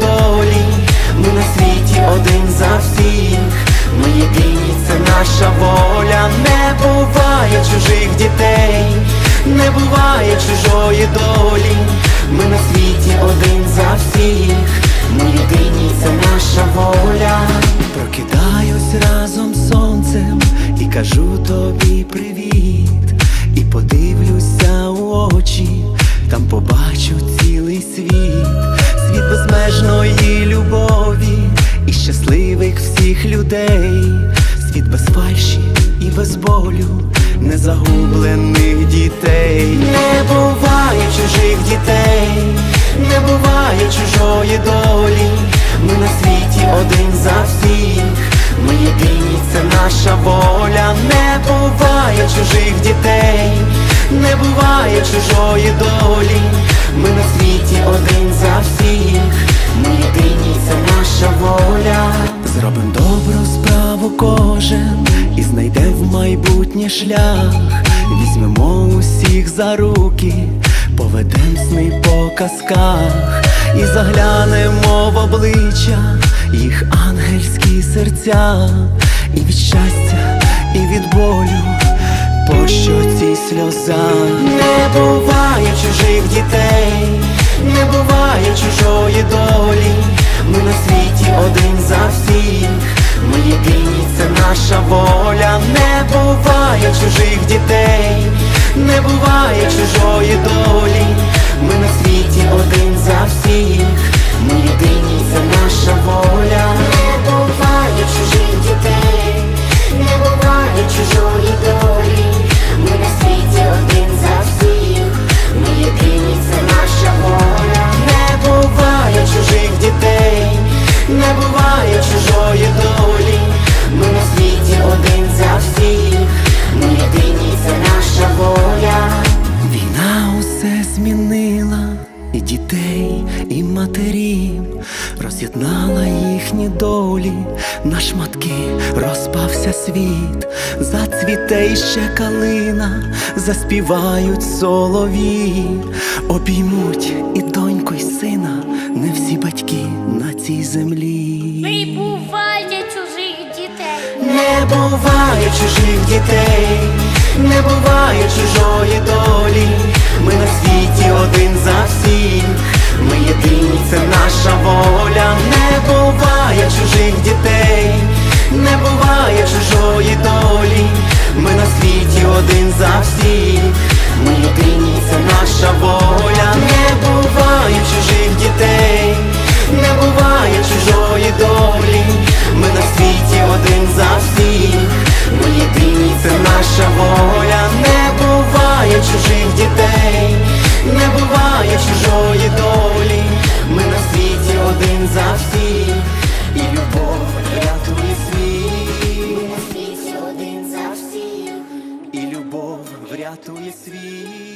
долі. Ми на світі один за всіх. Ми єдині, це наша воля. Не буває чужих дітей, не буває чужої долі. Ми на світі один за всіх. Ми єдині, це наша воля. Прокидаюсь разом з сонцем і кажу тобі щасливих людей, світ без фальші і без болю, незагублених дітей. Не буває чужих дітей, не буває чужої долі. Ми на світі один за всіх. Ми єдині, це наша воля. Не буває чужих дітей, не буває чужої долі. Кожен і знайдем в майбутнє шлях. Візьмемо усіх за руки, поведем сни по казках і заглянемо в обличчя їх ангельські серця, і від щастя, і від болю по щоці сльоза. Наша воля. Не буває чужих дітей, не буває чужої долі. Ми на світі один за всіх. Ми єдині, матерів, роз'єднала їхні долі, на шматки розпався світ, зацвіте іще калина, заспівають солові, обіймуть і доньку, і сина, не всі батьки на цій землі. Не буває чужих дітей. Не буває чужих дітей, не буває чужої долі. рятує світ.